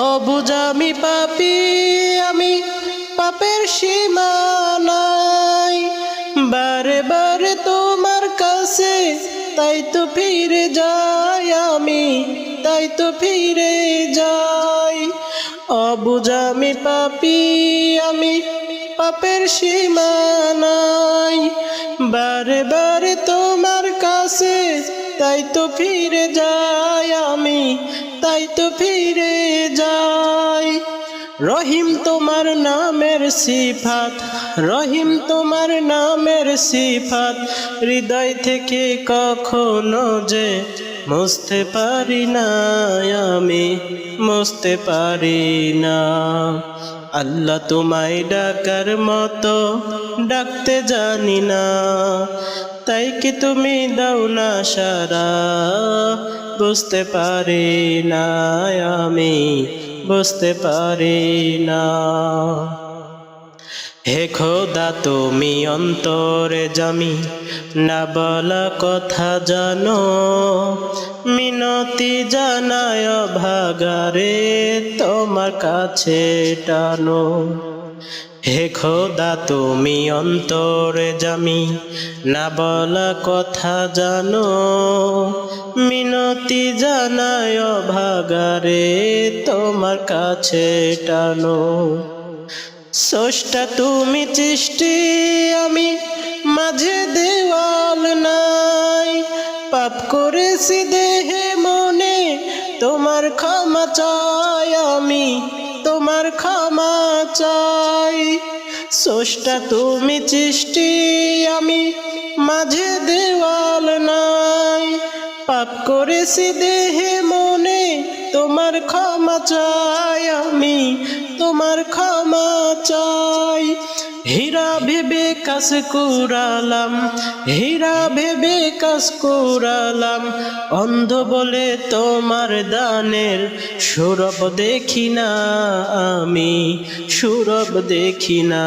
অবুজামি পাপি আমি, পাপের সীমানাই বারে বারে তোমার কাছে তাই তো ফিরে যাই আমি, তাই তো ফিরে যাই। অবুজামি পাপি আমি, পাপের সীমানাই বারে বারে তোমার কাছে তাই তো ফিরে যাই আমি তাই তো ফিরে যাই। রহিম তোমার নামের সিফাত, রহিম তোমার নামের সিফাত। হৃদয় থেকে কখনো যে মুছতে পারি না আমি, মুছতে পারি না। আল্লাহ তোমায় ডাকার মতো ডাকতে জানি না। তাই কি তুমি দাও না সারা? বুঝতে পারি না আমি, বুঝতে পারি না। হে খোদা, তুমি অন্তরে জামি, না বলা কথা জানো। মিনতি জানায় ভাগারে, তোমার কাছে টানো। হে খোদা, তুমি অন্তরে জামি, না বলা কথা জানো। মিনতি জানায় ভাগারে তোমার কাছে টানো। স্রষ্টা, তুমি সৃষ্টি, আমি মাঝে দেওয়াল নাই। পাপ করেছি দেহে মনে, তোমার ক্ষমা চাই আমি। তোমার ক্ষমা চাই। সষ্টা তুমি সৃষ্টি, আমি মাঝে দেওয়াল নাই। পাপ করেছি দেহে মনে তোমার ক্ষমা চাই, আমি তোমার ক্ষমা চাই। হীরা ভেবে কাজ কুড়ালাম হীরা ভেবে কাজ কুড়ালাম অন্ধ বলে তোমার দানের সুরব দেখি না আমি সুরব দেখি না।